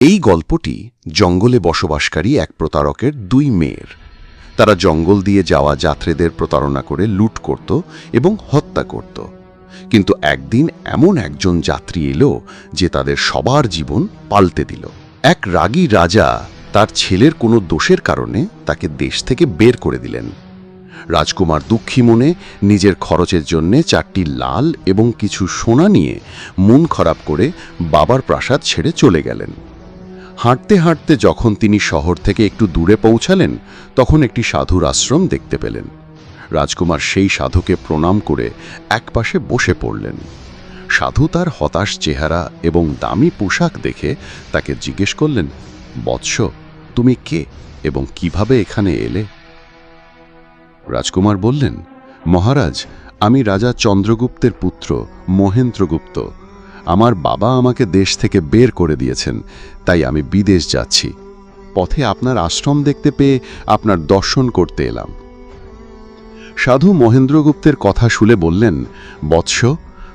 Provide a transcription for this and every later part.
এই গল্পটি জঙ্গলে বসবাসকারী এক প্রতারকের দুই মেয়ের। তারা জঙ্গল দিয়ে যাওয়া যাত্রীদের প্রতারণা করে লুট করত এবং হত্যা করত। কিন্তু একদিন এমন একজন যাত্রী এলো যে তাদের সবার জীবন পাল্টে দিল। এক রাগী রাজা তার ছেলের কোনো দোষের কারণে তাকে দেশ থেকে বের করে দিলেন। রাজকুমার দুঃখী মনে নিজের খরচের জন্যে চারটি লাল এবং কিছু সোনা নিয়ে মন খারাপ করে বাবার প্রাসাদ ছেড়ে চলে গেলেন। হাঁটতে হাঁটতে যখন তিনি শহর থেকে একটু দূরে পৌঁছালেন, তখন একটি সাধুর আশ্রম দেখতে পেলেন। রাজকুমার সেই সাধুকে প্রণাম করে একপাশে বসে পড়লেন। সাধু তার হতাশ চেহারা এবং দামি পোশাক দেখে তাকে জিজ্ঞেস করলেন, বৎস, তুমি কে এবং কীভাবে এখানে এলে? রাজকুমার বললেন, মহারাজ, আমি রাজা চন্দ্রগুপ্তের পুত্র মহেন্দ্রগুপ্ত। আমার বাবা আমাকে দেশ থেকে বের করে দিয়েছেন, তাই আমি বিদেশ যাচ্ছি। পথে আপনার আশ্রম দেখতে পেয়ে আপনার দর্শন করতে এলাম। সাধু মহেন্দ্রগুপ্তের কথা শুনে বললেন, বৎস,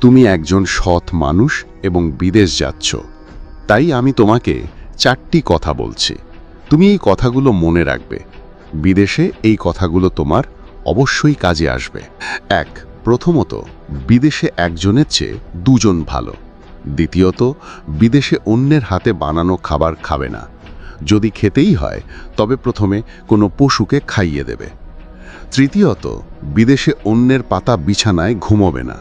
তুমি একজন সৎ মানুষ এবং বিদেশ যাচ্ছ। তাই আমি তোমাকে চারটি কথা বলছি। তুমি এই কথাগুলো মনে রাখবে। বিদেশে এই কথাগুলো তোমার অবশ্যই কাজে আসবে। এক, প্রথমত, বিদেশে একজনের চেয়ে দুজন ভালো। দ্বিতীয়ত, বিদেশে অন্যের হাতে বানানো খাবার খাবে না। যদি খেতেই হয়, তবে প্রথমে কোনো পশুকে খাইয়ে দেবে। তৃতীয়ত, বিদেশে অন্যের পাতা বিছানায় ঘুমোবে না।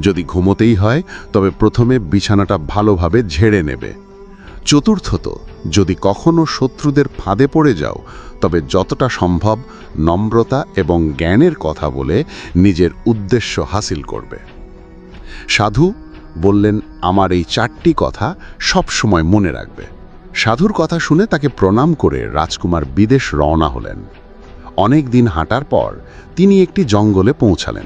যদি ঘুমোতেই হয়, তবে প্রথমে বিছানাটা ভালোভাবে ঝেড়ে নেবে। চতুর্থত, যদি কখনো শত্রুদের ফাঁদে পড়ে যাও, তবে যতটা সম্ভব নম্রতা এবং জ্ঞানের কথা বলে নিজের উদ্দেশ্য হাসিল করবে। সাধু বললেন, আমার এই চারটি কথা সব সময় মনে রাখবে। সাধুর কথা শুনে তাকে প্রণাম করে রাজকুমার বিদেশ রওনা হলেন। অনেক দিন হাঁটার পর তিনি একটি জঙ্গলে পৌঁছালেন।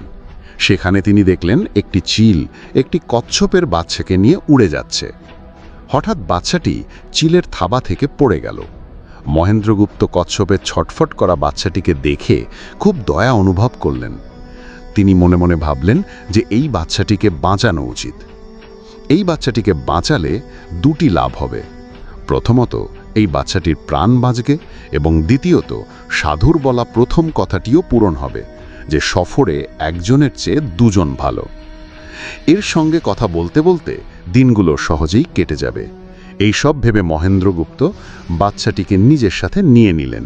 সেখানে তিনি দেখলেন একটি চিল একটি কচ্ছপের বাচ্চাকে নিয়ে উড়ে যাচ্ছে। হঠাৎ বাচ্চাটি চিলের থাবা থেকে পড়ে গেল। মহেন্দ্রগুপ্ত কচ্ছপের ছটফট করা বাচ্চাটিকে দেখে খুব দয়া অনুভব করলেন। তিনি মনে মনে ভাবলেন যে এই বাচ্চাটিকে বাঁচানো উচিত। এই বাচ্চাটিকে বাঁচালে দুটি লাভ হবে। প্রথমত, এই বাচ্চাটির প্রাণ বাঁচবে এবং দ্বিতীয়ত, সাধুর বলা প্রথম কথাটিও পূরণ হবে যে সফরে একজনের চেয়ে দুজন ভালো। এর সঙ্গে কথা বলতে বলতে দিনগুলো সহজেই কেটে যাবে। এই সব ভেবে মহেন্দ্রগুপ্ত বাচ্চাটিকে নিজের সাথে নিয়ে নিলেন।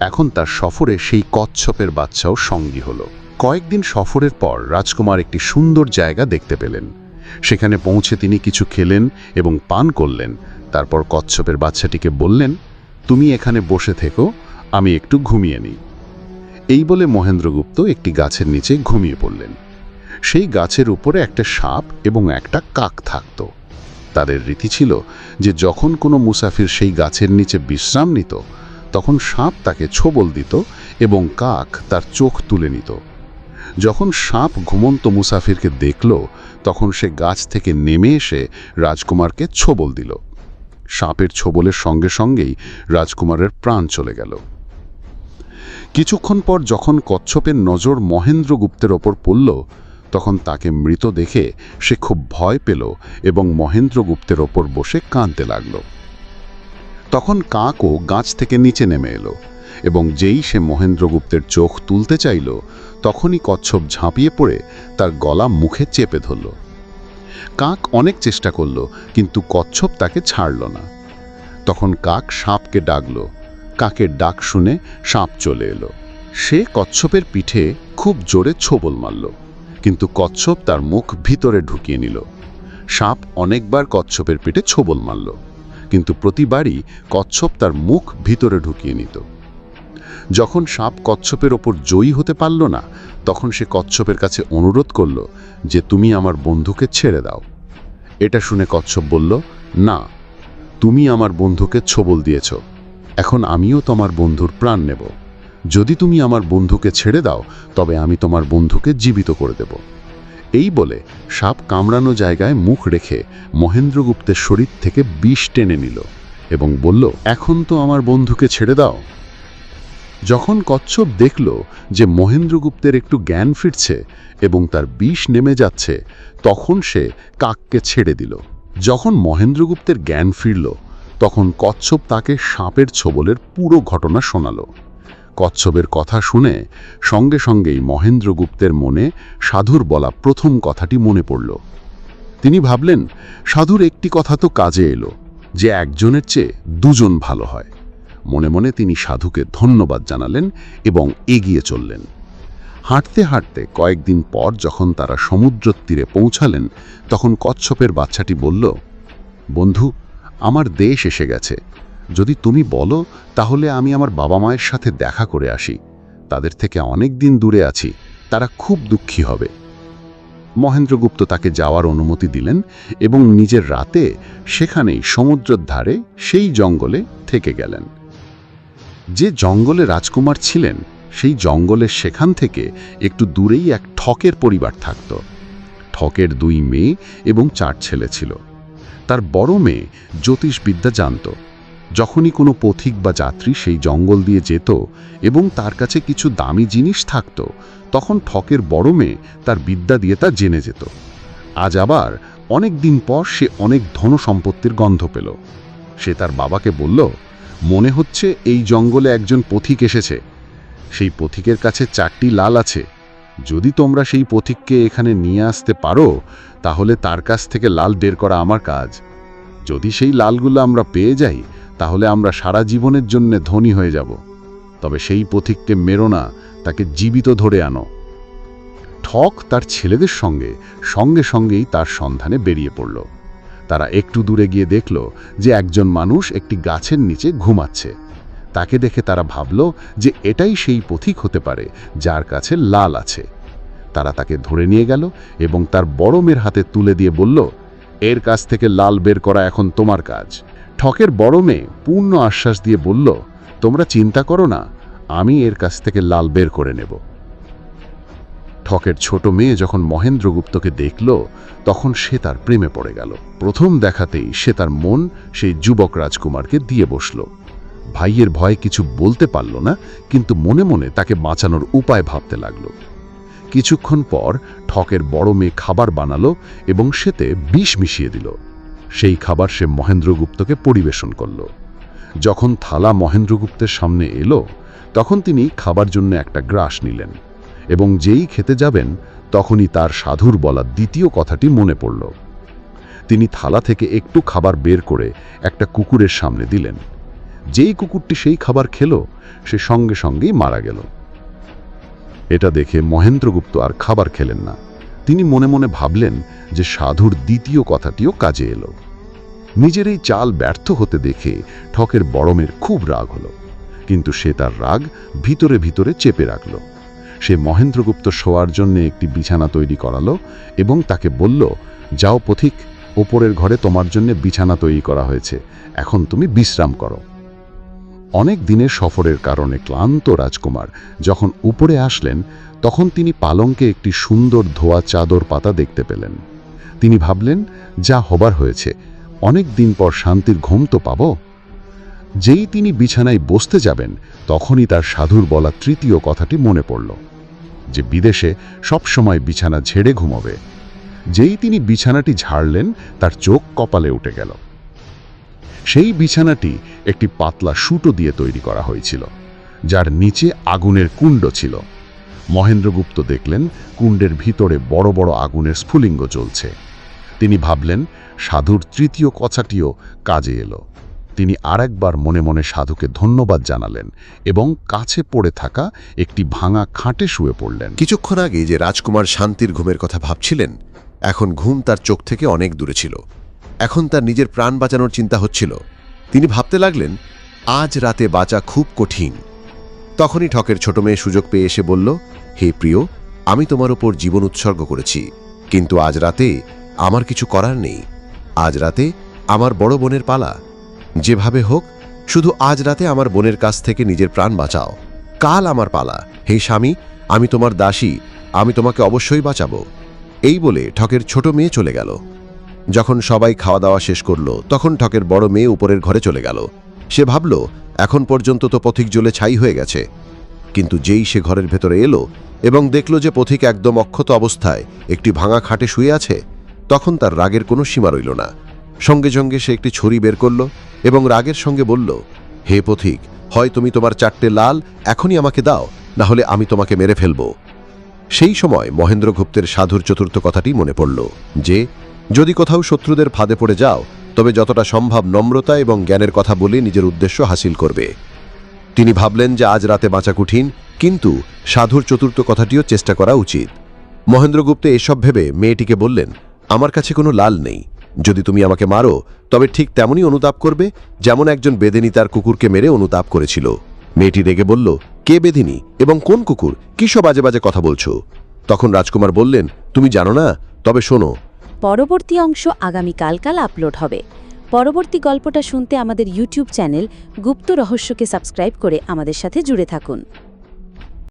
এখন তার সফরে সেই কচ্ছপের বাচ্চাও সঙ্গী হলো। কয়েকদিন সফরের পর রাজকুমার একটি সুন্দর জায়গা দেখতে পেলেন। সেখানে পৌঁছে তিনি কিছু খেলেন এবং পান করলেন। তারপর কচ্ছপের বাচ্চাটিকে বললেন, তুমি এখানে বসে থেকো, আমি একটু ঘুমিয়ে নিই। এই বলে মহেন্দ্রগুপ্ত একটি গাছের নিচে ঘুমিয়ে পড়লেন। সেই গাছের উপরে একটা সাপ এবং একটা কাক থাকত। তাদের রীতি ছিল যে যখন কোনো মুসাফির সেই গাছের নিচে বিশ্রাম নিত, তখন সাপ তাকে ছোবল দিত এবং কাক তার চোখ তুলে নিত। যখন সাপ ঘুমন্ত মুসাফিরকে দেখল, তখন সে গাছ থেকে নেমে এসে রাজকুমারকে ছোবল দিল। সাপের ছোবলের সঙ্গে সঙ্গেই রাজকুমারের প্রাণ চলে গেল। কিছুক্ষণ পর যখন কচ্ছপের নজর মহেন্দ্রগুপ্তের ওপর পড়ল, তখন তাকে মৃত দেখে সে খুব ভয় পেল এবং মহেন্দ্রগুপ্তের ওপর বসে কাঁদতে লাগল। তখন কাকও গাছ থেকে নিচে নেমে এলো এবং যেই সে মহেন্দ্রগুপ্তের চোখ তুলতে চাইল তখনই কচ্ছপ ঝাঁপিয়ে পড়ে তার গলা মুখে চেপে ধরল। কাক অনেক চেষ্টা করল, কিন্তু কচ্ছপ তাকে ছাড়ল না। তখন কাক সাপকে ডাকল। কাকের ডাক শুনে সাপ চলে এলো। সে কচ্ছপের পিঠে খুব জোরে ছোবল মারল, কিন্তু কচ্ছপ তার মুখ ভিতরে ঢুকিয়ে নিল। সাপ অনেকবার কচ্ছপের পিঠে ছোবল মারল, কিন্তু প্রতিবারই কচ্ছপ তার মুখ ভিতরে ঢুকিয়ে নিত। যখন সাপ কচ্ছপের ওপর জয়ী হতে পারল না, তখন সে কচ্ছপের কাছে অনুরোধ করল যে তুমি আমার বন্ধুকে ছেড়ে দাও। এটা শুনে কচ্ছপ বলল, না, তুমি আমার বন্ধুকে ছোবল দিয়েছ। এখন আমিও তোমার বন্ধুর প্রাণ নেব। যদি তুমি আমার বন্ধুকে ছেড়ে দাও, তবে আমি তোমার বন্ধুকে জীবিত করে দেব। এই বলে সাপ কামড়ানো জায়গায় মুখ রেখে মহেন্দ্রগুপ্তের শরীর থেকে বিষ টেনে নিল এবং বলল, এখন তো আমার বন্ধুকে ছেড়ে দাও। যখন কচ্ছপ দেখল যে মহেন্দ্রগুপ্তের একটু জ্ঞান ফিরছে এবং তার বিষ নেমে যাচ্ছে, তখন সে কাককে ছেড়ে দিল। যখন মহেন্দ্রগুপ্তের জ্ঞান ফিরল, তখন কচ্ছপ তাকে সাপের ছোবলের পুরো ঘটনা শোনাল। কচ্ছপের কথা শুনে সঙ্গে সঙ্গেই মহেন্দ্রগুপ্তের মনে সাধুর বলা প্রথম কথাটি মনে পড়ল। তিনি ভাবলেন, সাধুর একটি কথা তো কাজে এলো, যে একজনের চেয়ে দুজন ভালো হয়। মনে মনে তিনি সাধুকে ধন্যবাদ জানালেন এবং এগিয়ে চললেন। হাঁটতে হাঁটতে কয়েকদিন পর যখন তারা সমুদ্র তীরে পৌঁছালেন, তখন কচ্ছপের বাচ্চাটি বলল, বন্ধু, আমার দেশ এসে গেছে। যদি তুমি বলো, তাহলে আমি আমার বাবা মায়ের সাথে দেখা করে আসি। তাদের থেকে অনেক দিন দূরে আছি, তারা খুব দুঃখী হবে। মহেন্দ্রগুপ্ত তাকে যাওয়ার অনুমতি দিলেন এবং নিজের রাতে সেখানেই সমুদ্রের ধারে সেই জঙ্গলে থেকে গেলেন। যে জঙ্গলে রাজকুমার ছিলেন, সেই জঙ্গলের সেখান থেকে একটু দূরেই এক ঠকের পরিবার থাকত। ঠকের দুই মেয়ে এবং চার ছেলে ছিল। তার বড় মেয়ে জ্যোতিষবিদ্যা জানত। যখনই কোনো পথিক বা যাত্রী সেই জঙ্গল দিয়ে যেত এবং তার কাছে কিছু দামি জিনিস থাকত, তখন ঠকের বড় মেয়ে তার বিদ্যা দিয়ে তা জেনে যেত। আজ আবার অনেক দিন পর সে অনেক ধন সম্পত্তির গন্ধ পেল। সে তার বাবাকে বলল মনে হচ্ছে এই জঙ্গলে একজন পথিক এসেছে। সেই পথিকের কাছে চারটি লাল আছে। যদি তোমরা সেই পথিককে এখানে নিয়ে আসতে পারো, তাহলে তার কাছ থেকে লাল বের করা আমার কাজ। যদি সেই লালগুলো আমরা পেয়ে যাই, তাহলে আমরা সারা জীবনের জন্য ধনী হয়ে যাব। তবে সেই পথিককে মেরো না, তাকে জীবিত ধরে আনো। ঠক তার ছেলেদের সঙ্গে সঙ্গে সঙ্গেই তার সন্ধানে বেরিয়ে পড়ল। তারা একটু দূরে গিয়ে দেখল যে একজন মানুষ একটি গাছের নিচে ঘুমাচ্ছে। তাকে দেখে তারা ভাবল যে এটাই সেই পথিক হতে পারে, যার কাছে লাল আছে। তারা তাকে ধরে নিয়ে গেল এবং তার বড় মেয়ের হাতে তুলে দিয়ে বলল, এর কাছ থেকে লাল বের করা এখন তোমার কাজ। ঠকের বড় মেয়ে পূর্ণ আশ্বাস দিয়ে বলল, তোমরা চিন্তা করো না, আমি এর কাছ থেকে লাল বের করে নেব। ঠকের ছোট মেয়ে যখন মহেন্দ্রগুপ্তকে দেখল, তখন সে তার প্রেমে পড়ে গেল। প্রথম দেখাতেই সে তার মন সেই যুবক রাজকুমারকে দিয়ে বসল। ভাইয়ের ভয়ে কিছু বলতে পারল না, কিন্তু মনে মনে তাকে বাঁচানোর উপায় ভাবতে লাগল। কিছুক্ষণ পর ঠকের বড় মেয়ে খাবার বানালো এবং সেতে বিষ মিশিয়ে দিল। সেই খাবার সে মহেন্দ্রগুপ্তকে পরিবেশন করল। যখন থালা মহেন্দ্রগুপ্তের সামনে এলো, তখন তিনি খাবার জন্য একটা গ্রাস নিলেন। এবং যেই খেতে যাবেন, তখনই তার সাধুর বলা দ্বিতীয় কথাটি মনে পড়ল। তিনি থালা থেকে একটু খাবার বের করে একটা কুকুরের সামনে দিলেন। যেই কুকুরটি সেই খাবার খেল, সে সঙ্গে সঙ্গেই মারা গেল। এটা দেখে মহেন্দ্রগুপ্ত আর খাবার খেলেন না। তিনি মনে মনে ভাবলেন যে সাধুর দ্বিতীয় কথাটিও কাজে এলো। নিজের এই চাল ব্যর্থ হতে দেখে ঠকের বড়মের খুব রাগ হলো, কিন্তু সে তার রাগ ভিতরে ভিতরে চেপে রাখল। সে মহেন্দ্রগুপ্ত শোয়ার জন্য একটি বিছানা তৈরি করালো এবং তাকে বলল, যাও পথিক, ওপরের ঘরে তোমার জন্য বিছানা তৈরি করা হয়েছে। এখন তুমি বিশ্রাম করো। অনেক দিনের সফরের কারণে ক্লান্ত রাজকুমার যখন উপরে আসলেন, তখন তিনি পালঙ্কে একটি সুন্দর ধোয়া চাদর পাতা দেখতে পেলেন। তিনি ভাবলেন, যা হবার হয়েছে, অনেক দিন পর শান্তির ঘুম তো পাব? যেই তিনি বিছানায় বসতে যাবেন, তখনই তার সাধুর বলা তৃতীয় কথাটি মনে পড়ল। যে বিদেশে সবসময় বিছানা ঝেড়ে ঘুমোবে। যেই তিনি বিছানাটি ঝাড়লেন, তার চোখ কপালে উঠে গেল। সেই বিছানাটি একটি পাতলা সুতো দিয়ে তৈরি করা হয়েছিল, যার নিচে আগুনের কুণ্ড ছিল। মহেন্দ্রগুপ্ত দেখলেন, কুণ্ডের ভিতরে বড় বড় আগুনের স্ফুলিঙ্গ জ্বলছে। তিনি ভাবলেন, সাধুর তৃতীয় কথাটিও কাজে এলো। তিনি আরেকবার মনে মনে সাধুকে ধন্যবাদ জানালেন এবং কাছে পড়ে থাকা একটি ভাঙা খাটে শুয়ে পড়লেন। কিছুক্ষণ আগে যে রাজকুমার শান্তির ঘুমের কথা ভাবছিলেন, এখন ঘুম তার চোখ থেকে অনেক দূরে ছিল। এখন তার নিজের প্রাণ বাঁচানোর চিন্তা হচ্ছিল। তিনি ভাবতে লাগলেন, আজ রাতে বাঁচা খুব কঠিন। তখনই ঠকের ছোট মেয়ে সুযোগ পেয়ে এসে বলল, হে প্রিয়, আমি তোমার ওপর জীবন উৎসর্গ করেছি, কিন্তু আজ রাতে আমার কিছু করার নেই। আজ রাতে আমার বড় বোনের পালা যেভাবে হোক, শুধু আজ রাতে আমার বোনের কাছ থেকে নিজের প্রাণ বাঁচাও। কাল আমার পালা। হে স্বামী, আমি তোমার দাসী। আমি তোমাকে অবশ্যই বাঁচাবো। এই বলে ঠকের ছোট মেয়ে চলে গেল। যখন সবাই খাওয়া দাওয়া শেষ করল, তখন ঠকের বড় মেয়ে উপরের ঘরে চলে গেল। সে ভাবল, এখন পর্যন্ত তো পথিক জ্বলে ছাই হয়ে গেছে। কিন্তু যেই সে ঘরের ভেতরে এলো এবং দেখল যে পথিক একদম অক্ষত অবস্থায় একটি ভাঙা খাটে শুয়ে আছে, তখন তার রাগের কোনো সীমা রইল না। সঙ্গে সঙ্গে সে একটি ছড়ি বের করল। এবং রাগের সঙ্গে বলল, হে পথিক, হয় তুমি তোমার চারটে লাল এখনই আমাকে দাও, না হলে আমি তোমাকে মেরে ফেলব। সেই সময় মহেন্দ্রগুপ্তের সাধুর চতুর্থ কথাটি মনে পড়ল, যে, যদি কোথাও শত্রুদের ফাঁদে পড়ে যাও, তবে যতটা সম্ভব নম্রতা এবং জ্ঞানের কথা বলে নিজের উদ্দেশ্য হাসিল করবে। তিনি ভাবলেন যে আজ রাতে বাঁচা কঠিন, কিন্তু সাধুর চতুর্থ কথাটিও চেষ্টা করা উচিত। মহেন্দ্রগুপ্ত এসব ভেবে মেয়েটিকে বললেন, আমার কাছে কোনো লাল নেই। যদি তুমি আমাকে মারো, তবে ঠিক তেমনই অনুতাপ করবে যেমন একজন বেদিনী তার কুকুরকে মেরে অনুতাপ করেছিল। মেয়েটি রেগে বলল, কে বেদিনী এবং কোন কুকুর? কি সব বাজে বাজে কথা বলছো? তখন রাজকুমার বললেন, তুমি জানো না, তবে শোনো। পরবর্তী অংশ আগামীকালকাল আপলোড হবে। পরবর্তী গল্পটা শুনতে আমাদের ইউটিউব চ্যানেল গুপ্ত রহস্যকে সাবস্ক্রাইব করে আমাদের সাথে জুড়ে থাকুন।